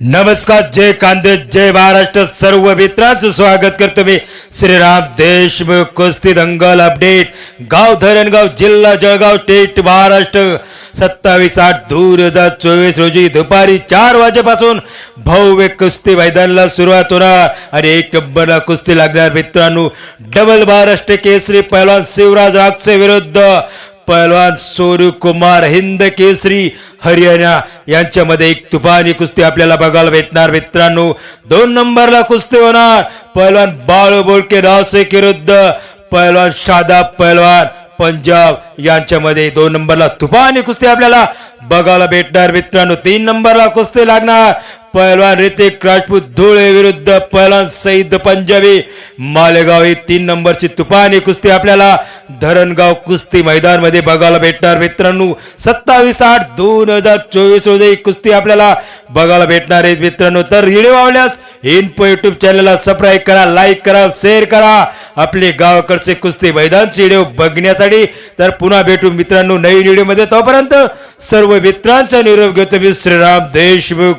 नमस्कार जय कांदे जय महाराष्ट्र सर्व मित्रांचं स्वागत करतो मी. श्रीराम देशमुख कुस्ती दंगल अपडेट गाव धरणगाव जिल्हा जळगाव स्टेट महाराष्ट्र. सत्तावीस आठ दोन हजार चोवीस रोजी दुपारी चार वाजेपासून भव्य कुस्ती मैदानाला सुरुवात होणार. आणि एक नंबरला कुस्ती लागणार मित्रांनो. डबल महाराष्ट्र केसरी पहिला शिवराज रागसे विरुद्ध. पहलवान सोनू कुमार हिंद केसरी हरियाणा. यांच्यामध्ये एक तुफानी कुस्ती आपल्याला बघायला भेटणार. मित्रांनो दोन नंबरला कुस्ती होणार. पहलवान बाळू बोलके नाशिक विरुद्ध पहलवान शादाब पहलवान पंजाब. यांच्यामध्ये दोन नंबरला तुफानी कुस्ती आपल्याला बघायला भेटणार. मित्रांनो तीन नंबरला कुस्ती लागणार. पहलवान ऋतिक राजपूत धुळे विरुद्ध. पहलवान सईद पंजाबी. मालेगाव ही तीन नंबरची तुफानी कुस्ती आपल्याला धरणगाव कुस्ती मैदानमध्ये बघायला भेटणार मित्रांनो. सत्तावीस आठ दोन हजार चोवीस रोजी कुस्ती आपल्याला बघायला भेटणार आहे मित्रांनो. तर व्हिडिओ आवडल्यास इन्फो युट्यूब चॅनलला सबस्क्राईब करा लाईक करा शेअर करा. आपले गावाकडचे कुस्ती मैदानचे व्हिडिओ बघण्यासाठी तर पुन्हा भेटू मित्रांनो नवीन व्हिडिओमध्ये. तोपर्यंत सर्व मित्रांचा निरोप घेतो मी श्रीराम देशमुख.